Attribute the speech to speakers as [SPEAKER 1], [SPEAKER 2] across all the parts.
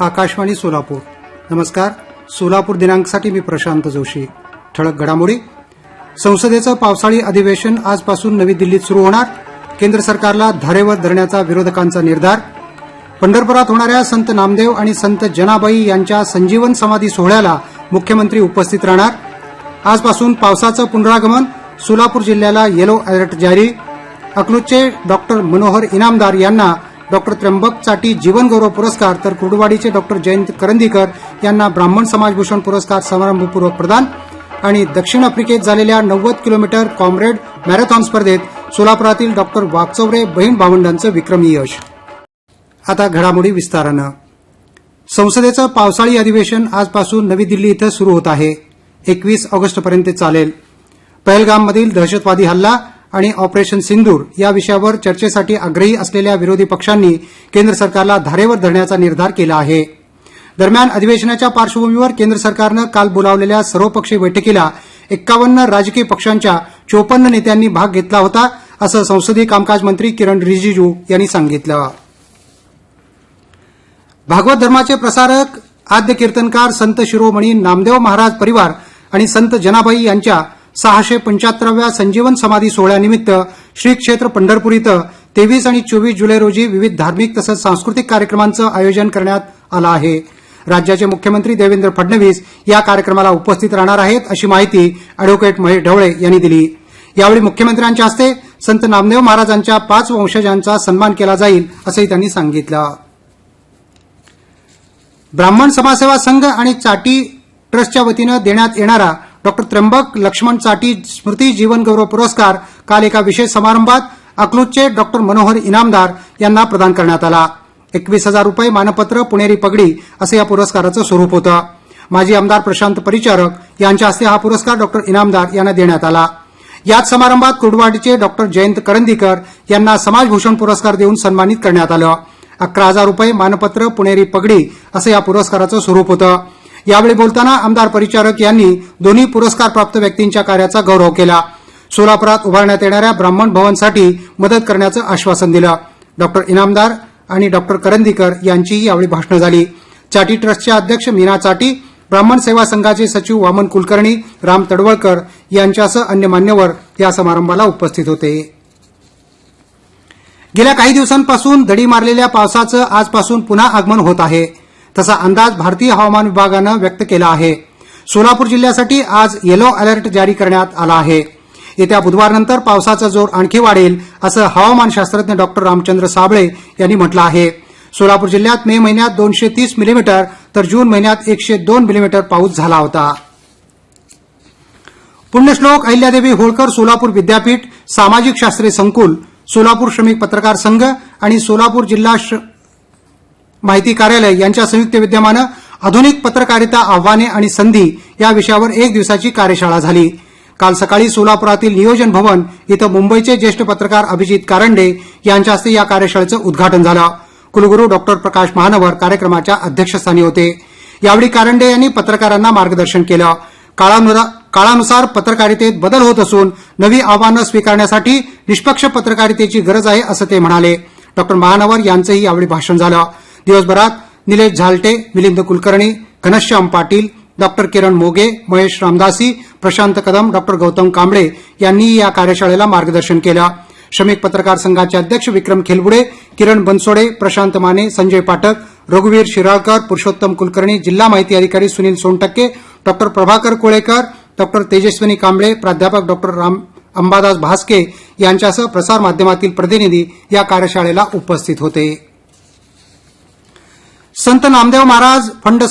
[SPEAKER 1] आकाशवाणी सोलापूर. नमस्कार. सोलापूर दिनांकसाठी मी प्रशांत जोशी. ठळक घडामोडी. संसदेचं पावसाळी अधिवेशन आजपासून नवी दिल्लीत सुरू होणार. केंद्र सरकारला धारेवर धरण्याचा विरोधकांचा निर्धार. पंढरपुरात होणाऱ्या संत नामदेव आणि संत जनाबाई यांच्या संजीवन समाधी सोहळ्याला मुख्यमंत्री उपस्थित राहणार. आजपासून पावसाचं पुनरागमन सोलापूर जिल्ह्याला येलो अलर्ट जारी. अकलूजचे डॉक्टर मनोहर इनामदार यांना डॉक्टर त्र्यंबक चाटी जीवनगौरव पुरस्कार तर कुर्डवाडीचे डॉक्टर जयंत करंदीकर यांना ब्राह्मण समाजभूषण पुरस्कार समारंभपूर्वक प्रदान. आणि दक्षिण आफ्रिकेत झालेल्या नव्वद किलोमीटर कॉम्रेड मॅरेथॉन स्पर्धेत सोलापुरातील डॉक्टर वागचौरे बहीण भावंडांचं विक्रमी यश. आता घडामोडी विस्तारानं. संसदेचं पावसाळी अधिवेशन आजपासून नवी दिल्ली इथं सुरू होत आहे. एकवीस ऑगस्टपर्यंत चालेल. पहलगाममधील दहशतवादी हल्ला आणि ऑपरेशन सिंदूर या विषयावर चर्चेसाठी आग्रही असलेल्या विरोधी पक्षांनी केंद्र सरकारला धारेवर धरण्याचा निर्धार केला आहे. दरम्यान अधिवेशनाच्या पार्श्वभूमीवर केंद्र सरकारनं काल बोलावलेल्या सर्वपक्षीय बैठकीला एक्कावन्न राजकीय पक्षांच्या चोपन्न नेत्यांनी भाग घेतला होता असं संसदीय कामकाज मंत्री किरण रिजिजू यांनी सांगितलं. भागवत धर्माचे प्रसारक आद्य कीर्तनकार संत शिरोमणी नामदेव महाराज परिवार आणि संत जनाबाई यांच्या सहाशे पंच्याहत्तराव्या संजीवन समाधी सोहळ्यानिमित्त श्री क्षेत्र पंढरपूर इथं तेवीस आणि चोवीस जुलै रोजी विविध धार्मिक तसंच सांस्कृतिक कार्यक्रमांचं आयोजन करण्यात आलं आहे. राज्याचे मुख्यमंत्री देवेंद्र फडणवीस या कार्यक्रमाला उपस्थित राहणार आहेत अशी माहिती अॅडव्होकेट महेश ढवळे यांनी दिली. यावेळी मुख्यमंत्र्यांच्या हस्ते संत नामदेव महाराजांच्या पाच वंशजांचा सन्मान केला जाईल असंही त्यांनी सांगितलं. ब्राह्मण समाजसेवा संघ आणि चाटी ट्रस्टच्या वतीनं देण्यात येणारा डॉक्टर त्र्यंबक लक्ष्मण चाटी स्मृती जीवनगौरव पुरस्कार काल एका विशेष समारंभात अकलूजचे डॉक्टर मनोहर इनामदार यांना प्रदान करण्यात आला. एकवीस हजार रुपये मानपत्र पुणेरी पगडी असं या पुरस्काराचं स्वरूप होतं. माजी आमदार प्रशांत परिचारक यांच्या हस्ते हा पुरस्कार डॉक्टर इनामदार यांना देण्यात आला. याच समारंभात कुर्डवाडीचे डॉक्टर जयंत करंदीकर यांना समाजभूषण पुरस्कार देऊन सन्मानित करण्यात आलं. अकरा हजार रुपये मानपत्र पुणेरी पगडी असं या पुरस्काराचं स्वरूप होतं. यावेळी बोलताना आमदार परिचारक यांनी दोन्ही पुरस्कारप्राप्त व्यक्तींच्या कार्याचा गौरव केला. सोलापुरात उभारण्यात येणाऱ्या ब्राह्मण भवनसाठी मदत करण्याचं आश्वासन दिलं. डॉक्टर इनामदार आणि डॉक्टर करंदीकर यांचीही यावेळी भाषणं झाली. चाटी ट्रस्टच्या अध्यक्ष मीना चाटी ब्राह्मण सेवा संघाचे सचिव वामन कुलकर्णी राम तडवळकर यांच्यासह अन्य मान्यवर या समारंभाला उपस्थित होते. गेल्या काही दिवसांपासून दडी मारलेल्या पावसाचं आजपासून पुन्हा आगमन होत आहे. तसा अंदाज भारतीय हवामान विभागानं व्यक्त केला आहे. सोलापूर जिल्ह्यासाठी आज येलो अलर्ट जारी करण्यात आला आहे. येत्या बुधवारनंतर पावसाचा जोर आणखी वाढेल असं हवामानशास्त्रज्ञ डॉक्टर रामचंद्र साबळे यांनी म्हटलं आहे. सोलापूर जिल्ह्यात मे महिन्यात दोनशे तीस मिलीमीटर तर जून महिन्यात एकशे दोन मिलीमीटर पाऊस झाला होता. पुण्यश्लोक अहिल्यादेवी होळकर सोलापूर विद्यापीठ सामाजिक शास्त्रे संकुल सोलापूर श्रमिक पत्रकार संघ आणि सोलापूर जिल्हा माहिती कार्यालय यांच्या संयुक्त विद्यमानं आधुनिक पत्रकारिता आव्हाने आणि संधी या विषयावर एक दिवसाची कार्यशाळा झाली. काल सकाळी सोलापुरातील नियोजन भवन इथं मुंबईचे ज्येष्ठ पत्रकार अभिजित कारंडे यांच्या हस्ते या कार्यशाळेचं उद्घाटन झालं. कुलगुरू डॉक्टर प्रकाश महानवर कार्यक्रमाच्या अध्यक्षस्थानी होते. यावेळी कारंडे यांनी पत्रकारांना मार्गदर्शन केलं. काळानुसार पत्रकारितेत बदल होत असून नवी आव्हानं स्वीकारण्यासाठी निष्पक्ष पत्रकारितेची गरज आहे असं ते म्हणाले. डॉक्टर महानवर यांचंही यावेळी भाषण झालं. दिवसभरात निलेश झालटे मिलिंद कुलकर्णी घनश्याम पाटील डॉक्टर किरण मोगे महेश रामदासी प्रशांत कदम डॉक्टर गौतम कांबळे यांनी या कार्यशाळेला मार्गदर्शन केलं. श्रमिक पत्रकार संघाचे अध्यक्ष विक्रम खेलबुडे किरण बनसोडे प्रशांत माने संजय पाठक रघुवीर शिराळकर पुरुषोत्तम कुलकर्णी जिल्हा माहिती अधिकारी सुनील सोनटक्के डॉक्टर प्रभाकर कोळेकर डॉक्टर तेजस्विनी कांबळे प्राध्यापक डॉक्टर राम अंबादास भास्के यांच्यासह प्रसारमाध्यमातील प्रतिनिधी या कार्यशाळेला उपस्थित होते. संत नामदेव महाराज फंड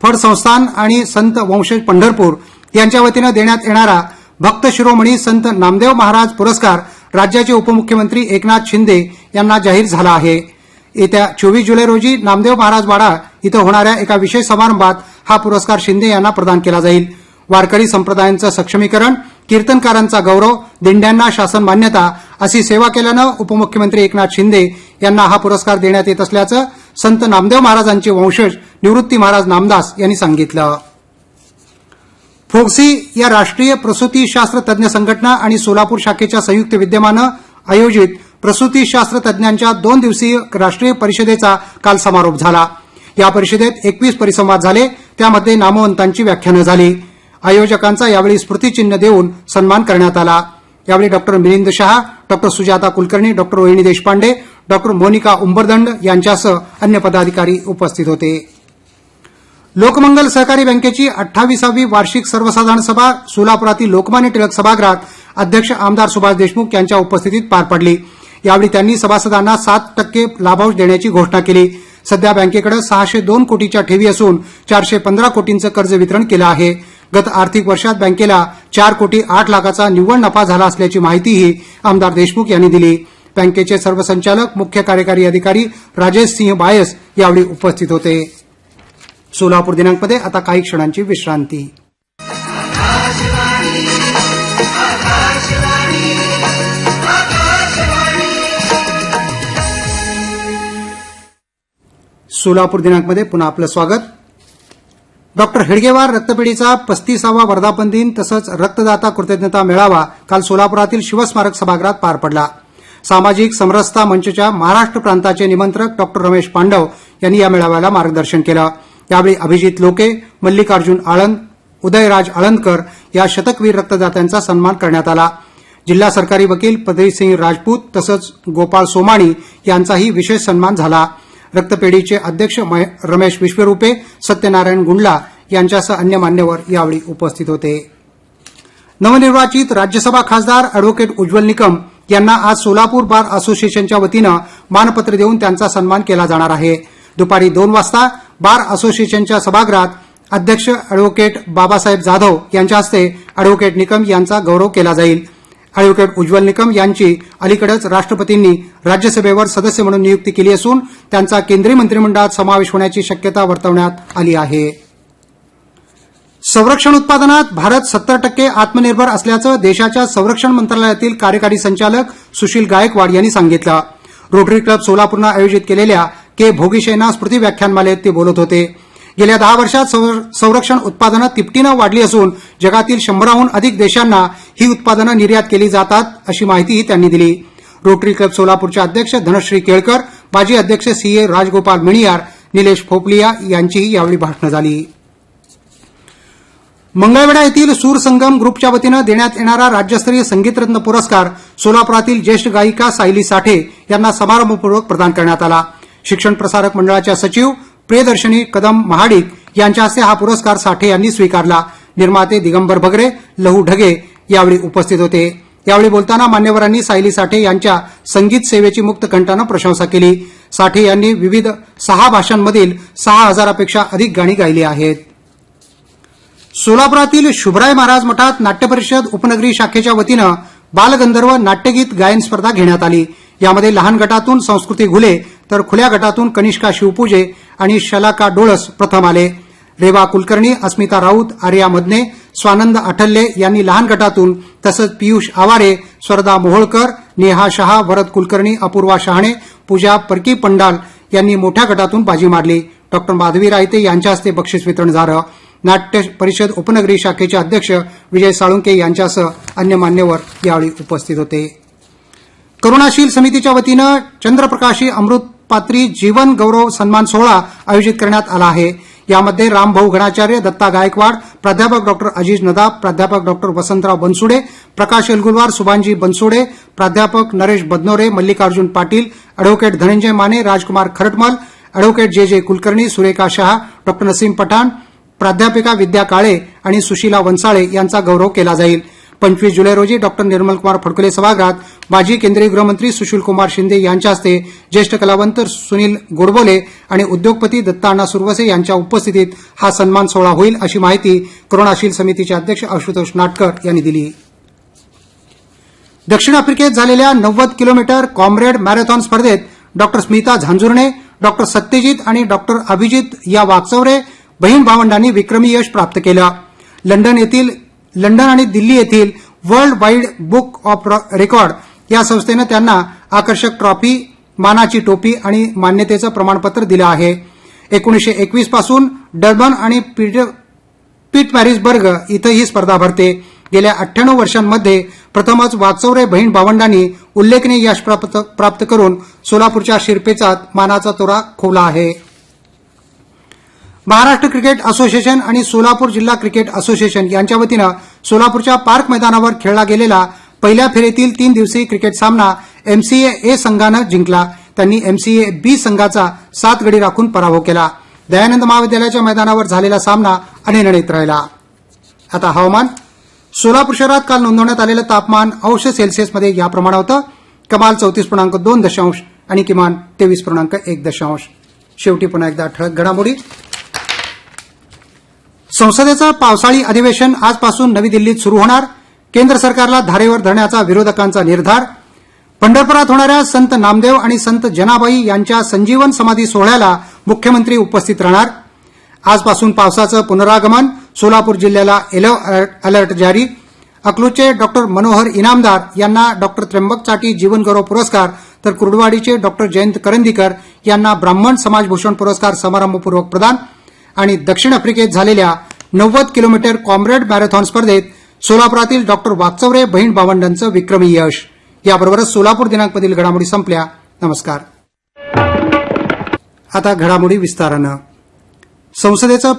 [SPEAKER 1] फड संस्थान आणि संत वंशज पंढरपूर यांच्या वतीनं देण्यात येणारा भक्त शिरोमणी संत नामदेव महाराज पुरस्कार राज्याचे उपमुख्यमंत्री एकनाथ शिंदे यांना जाहीर झाला आहे. येत्या चोवीस जुलै रोजी नामदेव महाराज वाडा इथं होणाऱ्या एका विशेष समारंभात हा पुरस्कार शिंदे यांना प्रदान केला जाईल. वारकरी संप्रदायांचं सक्षमीकरण कीर्तनकारांचा गौरव दिंड्यांना शासन मान्यता अशी सेवा केल्यानं उपमुख्यमंत्री एकनाथ शिंदे यांना हा पुरस्कार देण्यात येत असल्याचं संत नामदेव महाराजांचे वंशज निवृत्ती महाराज नामदास यांनी सांगितलं. फोक्सी या राष्ट्रीय प्रसूतीशास्त्र तज्ज्ञ संघटना आणि सोलापूर शाखेच्या संयुक्त विद्यमानं आयोजित प्रसूतीशास्त्र तज्ज्ञांच्या दोन दिवसीय राष्ट्रीय परिषदेचा काल समारोप झाला. या परिषदेत एकवीस परिसंवाद झाले. त्यामध्ये नामवंतांची व्याख्यानं झाली. आयोजकांचा यावेळी स्मृतिचिन्ह देऊन सन्मान करण्यात आला. यावेळी doctor Milind Shah doctor Sujata Kulkarni doctor Rohini Deshpande doctor Monika Umbardand यांच्यासह अन्य पदाधिकारी उपस्थित होते. लोकमंगल सहकारी बँकेची अठ्ठावीसावी वार्षिक सर्वसाधारण सभा सोलापुरातील लोकमान्य टिळक सभागृहात अध्यक्ष आमदार सुभाष देशमुख यांच्या उपस्थितीत पार पडली. यावेळी त्यांनी सभासदांना सात टक्के लाभांश देण्याची घोषणा केली. सध्या बँकेकडे सहाशे दोन कोटीच्या ठेवी असून चारशे पंधरा कोटींचं कर्ज वितरण केलं आहे. गत आर्थिक वर्षात बँकेला चार कोटी आठ लाखाचा निव्वळ नफा झाला असल्याची माहितीही आमदार देशमुख यांनी दिली. बँकेचे सर्व संचालक मुख्य कार्यकारी अधिकारी राजेश सिंह बायस यावेळी उपस्थित होते. सोलापूर दिनांकमध्ये आता काही क्षणांची विश्रांती. सोलापूर दिनांकमध्ये पुन्हा आपलं स्वागत. डॉक्टर हेडगेवार रक्तपेढीचा पस्तीसावा वर्धापन दिन तसंच रक्तदाता कृतज्ञता मेळावा काल सोलापुरातील शिवस्मारक सभागृहात पार पडला. सामाजिक समरसता मंचच्या महाराष्ट्र प्रांताचे निमंत्रक डॉक्टर रमेश पांडव यांनी या मेळाव्याला मार्गदर्शन केलं. यावेळी अभिजित लोके मल्लिकार्जुन आळंद उदयराज आळंदकर या शतकवीर रक्तदात्यांचा सन्मान करण्यात आला. जिल्हा सरकारी वकील पदरीसिंग राजपूत तसंच गोपाळ सोमाणी यांचाही विशेष सन्मान झाला. रक्तपेढीचे अध्यक्ष रमेश विश्वरूपे सत्यनारायण गुंडला यांच्यासह अन्य मान्यवर यावेळी उपस्थित होते. नवनिर्वाचित राज्यसभा खासदार अॅडव्होकेट उज्ज्वल निकम यांना आज सोलापूर बार असोसिएशनच्या वतीनं मानपत्र देऊन त्यांचा सन्मान केला जाणार आहे. दुपारी दोन वाजता बार असोसिएशनच्या सभागृहात अध्यक्ष अॅडव्होकेट बाबासाहेब जाधव यांच्या हस्ते अॅडव्होकेट निकम यांचा गौरव केला जाईल. अॅडव्होकेट उज्ज्वल निकम यांची अलीकडेच राष्ट्रपतींनी राज्यसभेवर सदस्य म्हणून नियुक्ती केली असून त्यांचा केंद्रीय मंत्रिमंडळात समावेश होण्याची शक्यता वर्तवण्यात आली आहे. संरक्षण उत्पादनात भारत सत्तर टक्के आत्मनिर्भर असल्याचं देशाच्या संरक्षण मंत्रालयातील कार्यकारी संचालक सुशील गायकवाड यांनी सांगितलं. रोटरी क्लब सोलापूरनं आयोजित केलेल्या के. भोगीशेना स्मृती व्याख्यानमालेत ते बोलत होते. गेल्या दहा वर्षात संर- संरक्षण उत्पादनं तिपटीनं वाढली असून जगातील शंभराहून अधिक देशांना ही उत्पादनं निर्यात केली जातात अशी माहितीही त्यांनी दिली. रोटरी क्लब सोलापूरचे अध्यक्ष धनश्री केळकर माजी अध्यक्ष सी. ए. राजगोपाल मिणियार निलेश फोपलिया यांचीही यावेळी भाषणं झाली. मंगळवेढा येथील सूर संगम ग्रुपच्या वतीनं देण्यात येणारा राज्यस्तरीय संगीतरत्न पुरस्कार सोलापुरातील ज्येष्ठ गायिका सायली साठे यांना समारंभपूर्वक प्रदान करण्यात आला. शिक्षण प्रसारक मंडळाच्या सचिव प्रियदर्शनी कदम महाडिक यांच्या हस्ते हा पुरस्कार साठे यांनी स्वीकारला. निर्माते दिगंबर भगरे लहू ढगे यावेळी उपस्थित होते. यावेळी बोलताना मान्यवरांनी सायली साठे यांच्या संगीत सेवेची मुक्त कंठानं प्रशंसा केली. साठे यांनी विविध सहा भाषांमधील सहा हजारापेक्षा अधिक गाणी गायली आहेत. सोलापुरातील शुभराय महाराज मठात नाट्य परिषद उपनगरी शाखेच्या वतीनं बालगंधर्व नाट्यगीत गायन स्पर्धा घेण्यात आली. यामध्ये लहान गटातून संस्कृती घुले तर खुल्या गटातून कनिष्का शिवपूजे आणि शलाका डोळस प्रथम आले. रेवा कुलकर्णी अस्मिता राऊत आर्या मदने स्वानंद आठल्ले यांनी लहान गटातून तसंच पियुष आवारे स्वरदा मोहोळकर नेहा शहा वरद कुलकर्णी अपूर्वा शहाणे पूजा परकी पंडाल यांनी मोठ्या गटातून बाजी मारली. डॉक्टर माधवी रायते यांच्या हस्ते बक्षीस वितरण झालं. नाट्य परिषद उपनगरी शाखेचे अध्यक्ष विजय साळुंके यांच्यासह अन्य मान्यवर यावेळी उपस्थित होते. करुणाशील समितीच्या वतीनं चंद्रप्रकाशी अमृतपात्री जीवन गौरव सन्मान सोहळा आयोजित करण्यात आला आहे. यामध्ये रामभाऊ गणाचार्य दत्ता गायकवाड प्राध्यापक डॉक्टर अजीज नदाब प्राध्यापक डॉक्टर वसंतराव बनसुडे प्रकाश एलगुलवार सुभानजी बनसुडे प्राध्यापक Naresh Badnore Mallikarjun Patil advocate Dhananjay Mane Rajkumar Kharatmal advocate J J Kulkarni Surekha Shah doctor Nasim Pathan प्राध्यापिका विद्या काळे आणि सुशीला वंसाळे यांचा गौरव केला जाईल. पंचवीस जुलै रोजी डॉक्टर निर्मलकुमार फडकुले सभागृहात माजी केंद्रीय गृहमंत्री सुशीलकुमार शिंदे यांच्या हस्ते ज्येष्ठ कलावंत सुनील गोडबोले आणि उद्योगपती दत्ताना सुरवसे यांच्या उपस्थितीत हा सन्मान सोहळा होईल अशी माहिती करुणाशील समितीचे अध्यक्ष आशुतोष नाटकर यांनी दिली. दक्षिण आफ्रिकेत झालेल्या नव्वद किलोमीटर कॉम्रेड मॅरेथॉन स्पर्धेत डॉक्टर स्मिता झांजुर्णे डॉक्टर सत्यजित आणि डॉक्टर अभिजित या वाकचौरे बहीण भावंडांनी विक्रमी यश प्राप्त केलं. लंडन येथील लंडन आणि दिल्ली येथील world wide book of record या संस्थेनं त्यांना आकर्षक ट्रॉफी मानाची टोपी आणि मान्यतेचं प्रमाणपत्र दिलं आहे. एकोणीसशे एकवीसपासून डर्बन आणि पीट मॅरिसबर्ग इथं ही स्पर्धा भरते. गेल्या अठ्ठ्याण्णव वर्षांमध्ये प्रथमच वाचवरे बहीण भावंडांनी उल्लेखनीय यश प्राप्त प्राप्त करून सोलापूरच्या शिरपेचात मानाचा तोरा खोवला आहे. महाराष्ट्र क्रिकेट असोसिएशन आणि सोलापूर जिल्हा क्रिकेट असोसिएशन यांच्या वतीनं सोलापूरच्या पार्क मैदानावर खेळला गेलेला पहिल्या फेरीतील तीन दिवसीय क्रिकेट सामना एमसीए ए संघानं जिंकला. त्यांनी एमसीए बी संघाचा सात गडी राखून पराभव केला. दयानंद महाविद्यालयाच्या मैदानावर झालेला सामना अनिर्णित राहिला. आता हवामान. सोलापूर शहरात काल नोंदवण्यात आलेलं तापमान अंश सेल्सिअसमध्ये याप्रमाणे होतं. कमाल चौतीस पूर्णांक दोन दशांश आणि किमान तेवीस पूर्णांक एक दशांश. शेवटी पुन्हा एकदा ठळक घडामोडी. संसदेचं पावसाळी अधिवेशन आजपासून नवी दिल्लीत सुरू होणार. केंद्र सरकारला धारेवर धरण्याचा विरोधकांचा निर्धार. पंढरपुरात होणाऱ्या संत नामदेव आणि संत जनाबाई यांच्या संजीवन समाधी सोहळ्याला मुख्यमंत्री उपस्थित राहणार. आजपासून पावसाचं पुनरागमन. सोलापूर जिल्ह्याला येलो अलर्ट जारी. अकलूचे डॉक्टर मनोहर इनामदार यांना डॉक्टर त्र्यंबक चाटी जीवनगौरव पुरस्कार तर कुर्डवाडीचे डॉक्टर जयंत करंदीकर यांना ब्राह्मण समाजभूषण पुरस्कार समारंभपूर्वक प्रदान. आणि दक्षिण आफ्रिकेत झालेल्या नव्वद किलोमीटर कॉम्रेड मॅरेथॉन स्पर्धेत सोलापुरातील डॉक्टर वागचौरे बहीण भावंडांचं विक्रमी यश. याबरोबरच सोलापूर दिनांकमधील घडामोडी संपल्या. नमस्कार. आता घडामोडी विस्तारानं. संसदेचं